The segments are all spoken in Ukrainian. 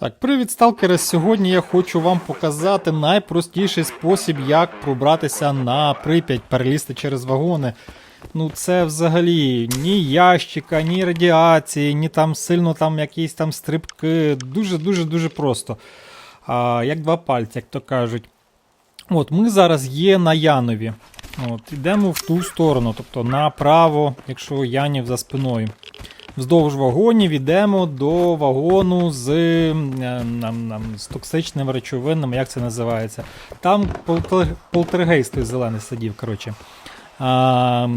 Так, привіт, сталкери! Сьогодні я хочу вам показати найпростіший спосіб, як пробратися на Прип'ять, перелізти через вагони. Ну, це взагалі ні ящика, ні радіації, ні там сильно там якісь там стрибки. Дуже-дуже дуже просто. А, як два пальці, як то кажуть. От, ми зараз є на Янові. От, Йдемо в ту сторону, тобто направо, якщо Янів за спиною. Вздовж вагонів йдемо до вагону з, е, з токсичними речовинами, як це називається. Там полтер- полтергейст зелений сидів, коротше. А,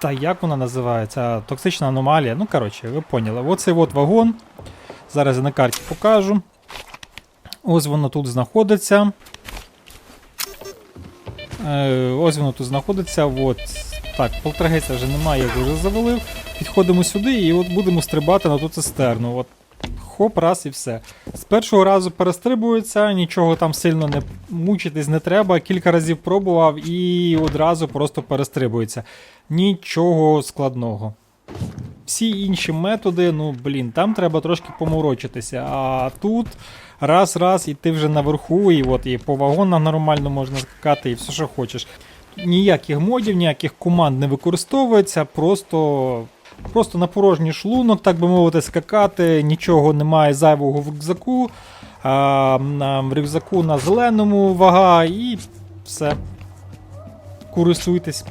та як вона називається? Токсична аномалія. Ну, коротше, ви поняли. Оцей от вагон. Зараз я на карті покажу. Ось воно тут знаходиться. Е, ось воно тут знаходиться. От. Так, полтергейста вже немає, я вже завалив. Підходимо сюди і от будемо стрибати на ту цистерну. От. Хоп, раз і все. З першого разу перестрибується, нічого там сильно не мучитись не треба. Кілька разів пробував і одразу просто перестрибується. Нічого складного. Всі інші методи, ну блін, там треба трошки поморочитися. А тут раз-раз, і ти вже наверху, і от і по вагонам нормально можна скакати, і все, що хочеш. Ніяких модів, ніяких команд не використовується, просто, просто на порожній шлунок, так би мовити, скакати, нічого немає зайвого в рюкзаку. А, в рюкзаку на зеленому вага і все. Користуйтесь.